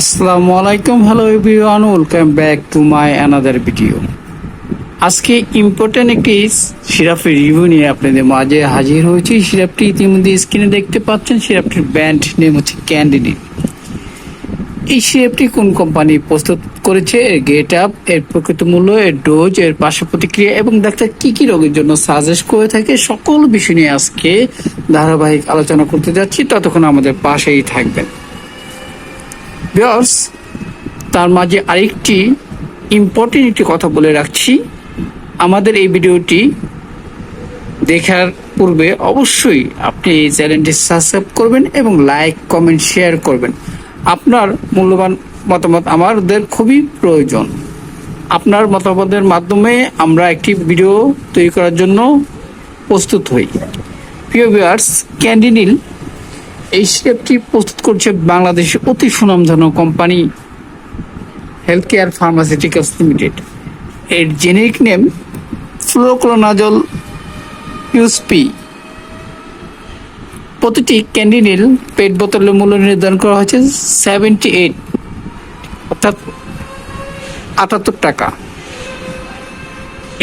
আসসালামু আলাইকুম। Hello everyone welcome back to my another video আজকে ইম্পর্টেন্ট একটি সিরাপের রিভিউ নিয়ে আপনাদের মাঝে হাজির হয়েছি। সিরাপটি ইতিমধ্যে স্ক্রিনে দেখতে পাচ্ছেন। সিরাপটির ব্র্যান্ড নেম হচ্ছে ক্যান্ডিডি এই সিরাপটি কোন কোম্পানি প্রস্তুত করেছে? এর গেট আপ এর প্রকৃত মূল্য, এর ডোজ এর পার্শ্ব প্রতিক্রিয়া এবং ডাক্তার কি কি রোগের জন্য সাজেস্ট করে থাকে সকল বিষয় নিয়ে আজকে ধারাবাহিক আলোচনা করতে যাচ্ছি। ততক্ষণ আমাদের পাশেই থাকবেন। ভিউয়ার্স তার মাঝে আরেকটি ইম্পর্টেন্ট একটি কথা বলে রাখছি। আমাদের এই ভিডিওটি দেখার পূর্বে অবশ্যই আপনি এই চ্যানেলটি সাবস্ক্রাইব করবেন এবং লাইক কমেন্ট শেয়ার করবেন। আপনার মূল্যবান মতামত আমাদের খুবই প্রয়োজন। আপনার মতামতের মাধ্যমে আমরা একটি ভিডিও তৈরি করার জন্য প্রস্তুত হই। প্রিয় ভিউয়ার্স ক্যান্ডিনিল এই সিরাপটি প্রস্তুত করছে বাংলাদেশের অতি সুনামধন্য company health care pharmaceuticals limited এর জেনেরিক নেম ফ্লোক্লোনাজল ইউসপি প্রতিটি ক্যান্ডিনিল পেট বোতলের মূল্য নির্ধারণ করা হয়েছে সেভেন্টি এইট অর্থাৎ আটাত্তর টাকা।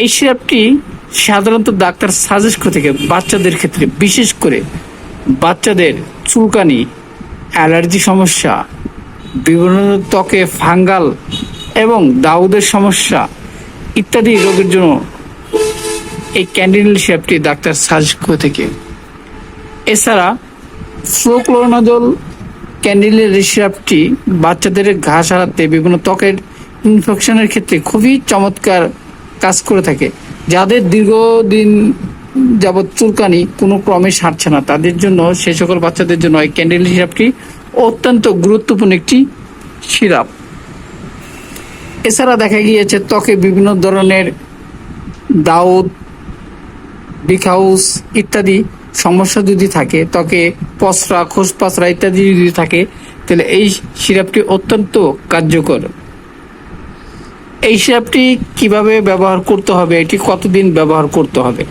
এই সিরাপটি সাধারণত ডাক্তার সাজেস্ট করে থাকে বাচ্চাদের ক্ষেত্রে, বিশেষ করে বাচ্চাদের চুলকানি, অ্যালার্জি সমস্যা বিভিন্ন ত্বকে ফাঙ্গাল এবং দাউদের সমস্যা ইত্যাদি রোগের জন্য এই ক্যান্ডিল সিরাপটি ডাক্তার সাজেস্ট করে থাকে। এছাড়া ফ্লোক্লোনাজল ক্যান্ডিলের সিরাপটি বাচ্চাদের ঘা সারাতে বিভিন্ন ত্বকের ইনফেকশনের ক্ষেত্রে খুবই চমৎকার কাজ করে থাকে, যাদের দীর্ঘদিন যাবৎ চুলকানি কোনো ক্রমে সারছে না। তাদের জন্য সে সকল বাচ্চাদের জন্য এই ক্যান্ডেল সিরাপটি অত্যন্ত গুরুত্বপূর্ণ একটি সিরাপ। এছাড়া দেখা গিয়েছে ত্বকে বিভিন্ন ধরনের দাউদ বিখাউস ইত্যাদি সমস্যা যদি থাকে, ত্বকে পসরা খোসপাসরা ইত্যাদি যদি থাকে, তাহলে এই সিরাপটি অত্যন্ত কার্যকর। এই সিরাপটি কীভাবে ব্যবহার করতে হবে, এটি কতদিন ব্যবহার করতে হবে?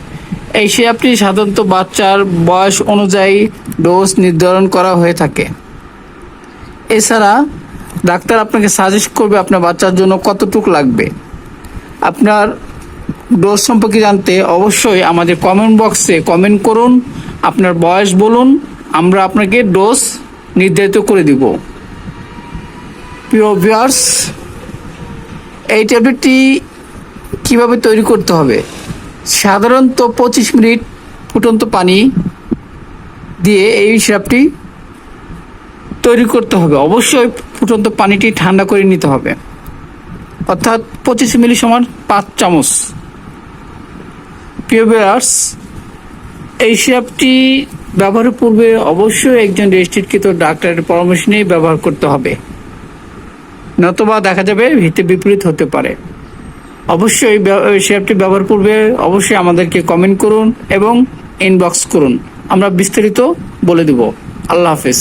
এই সিরাপটি সাধারণত বাচ্চার বয়স অনুযায়ী ডোজ নির্ধারণ করা হয়ে থাকে। এছাড়া ডাক্তার আপনাকে সাজেস্ট করবে আপনার বাচ্চার জন্য কতটুক লাগবে। আপনার ডোজ সম্পর্কে জানতে অবশ্যই আমাদের কমেন্ট বক্সে কমেন্ট করুন, আপনার বয়স বলুন, আমরা আপনাকে ডোজ নির্ধারিত করে দিব। প্রিয় ভিউয়ার্স এই ট্যাবলেটটি কীভাবে তৈরি করতে হবে? সাধারণত পঁচিশ মিনিট ফুটন্ত পানি দিয়ে এই সিরাপটি তৈরি করতে হবে। অবশ্যই ফুটন্ত পানিটি ঠান্ডা করে নিতে হবে। অর্থাৎ পঁচিশ মিলি সমান পাঁচ চামচ। প্রিয় ভিউয়ার্স এই সিরাপটি ব্যবহারের পূর্বে অবশ্যই একজন রেজিস্ট্রিকৃত ডাক্তারের পরামর্শ নিয়ে ব্যবহার করতে হবে। নতুবা দেখা যাবে হিতে বিপরীত হতে পারে। অবশ্যই সে অ্যাপটি ব্যবহার পূর্বে অবশ্যই আমাদেরকে কমেন্ট করুন এবং ইনবক্স করুন। আমরা বিস্তারিত বলে দেব। আল্লাহ হাফেজ।